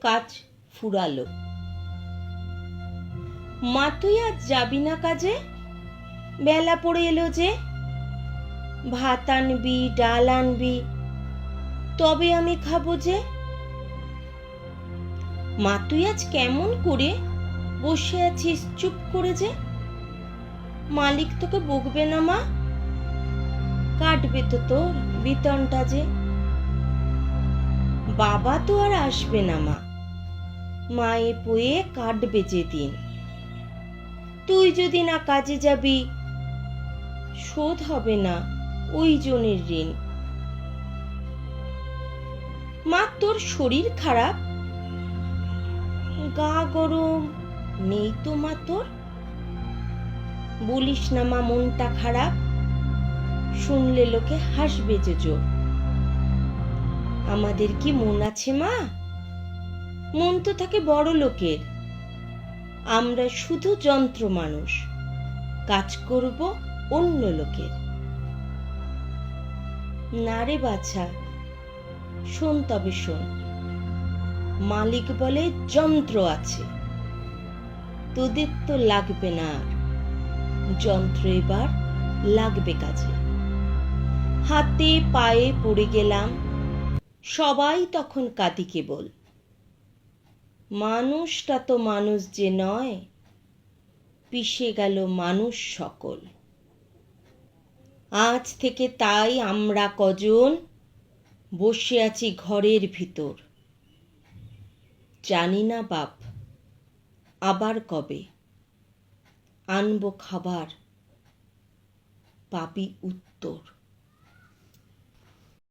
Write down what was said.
কাজ ফুরালো। মা তুই আজ যাবি না কাজে? বেলা পড়ে এলো যে। ভাত আনবি, ডাল আনবি, তবে আমি খাব যে। মা তুই আজ কেমন করে বসে আছিস, চুপ করে যে? মালিক তোকে বকবে না মা। কাটবে তো তোর বেতনটা যে। বাবা তো আর আসবে না মা। মায়ে পয়ে কাটবে যেদিন তুই যদি না কাজে যাবি, শোধ হবে না ওই জনের ঋণ। মা, তোর শরীর খারাপ? গা গরম, নেই তো মা তোর? বলিস না মা, মনটা খারাপ? শুনলে লোকে হাসবে যে আমাদের কি মন আছে মা? মন তো থাকে বড় লোকের। আমরা শুধু যন্ত্র মানুষ। কাজ করব অন্য লোকের। না রে বাছা, শোন তবে শোন। মালিক বলে যন্ত্র আছে। তোদের তো লাগবে না আর। যন্ত্র এবার লাগবে কাজে। হাতে পায়ে পড়ে গেলাম। সবাই তখন কাঁদি কেবল মানুষটা তো মানুষ যে নয়, পিষে গেল মানুষ সকল। আজ থেকে তাই আমরা কজন বসে আছি ঘরের ভিতর। জানি না বাপ, আবার কবে? আনব খাবার পাপি উত্তর।